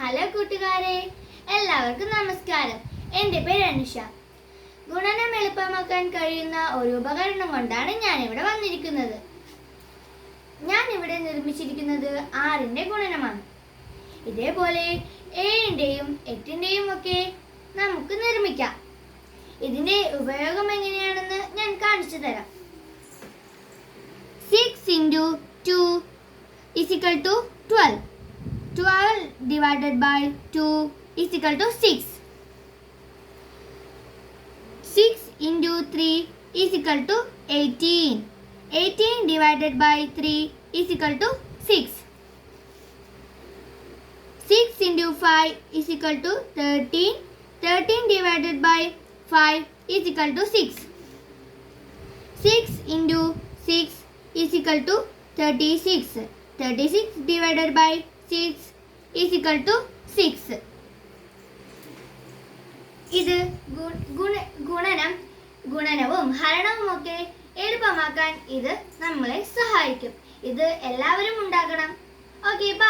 Hello കൂട്ടുകാരെ എല്ലാവർക്കും നമസ്കാരം. എന്റെ പേര് അനുഷ. ഗുണനം എളുപ്പമാക്കാൻ കഴിയുന്ന ഒരു ഉപകരണം കൊണ്ടാണ് ഞാൻ ഇവിടെ വന്നിരിക്കുന്നത്. ഞാൻ ഇവിടെ നിർമ്മിച്ചിരിക്കുന്നത് ആറിന്റെ ഗുണനമാണ്. ഇതേപോലെ ഏഴിന്റെയും എട്ടിന്റെയും ഒക്കെ നമുക്ക് നിർമ്മിക്കാം. ഇതിന്റെ ഉപയോഗം എങ്ങനെയാണെന്ന് ഞാൻ കാണിച്ചു തരാം. Six into two is equal to to 12. 12 divided by 2 is equal to 6. 6 into 3 is equal to 18. 18 divided by 3 is equal to 6. 6 into 5 is equal to 13. 13 divided by 5 is equal to 6. 6 into 6 is equal to 36. 36 divided by 6 is equal to 6. ഇത് ഗുണനം ഗുണനവും ഹരണവും ഒക്കെ എളുപ്പമാക്കാൻ ഇത് നമ്മളെ സഹായിക്കും. ഇത് എല്ലാവരും ഉണ്ടാക്കണം ഓക്കെ ബൈ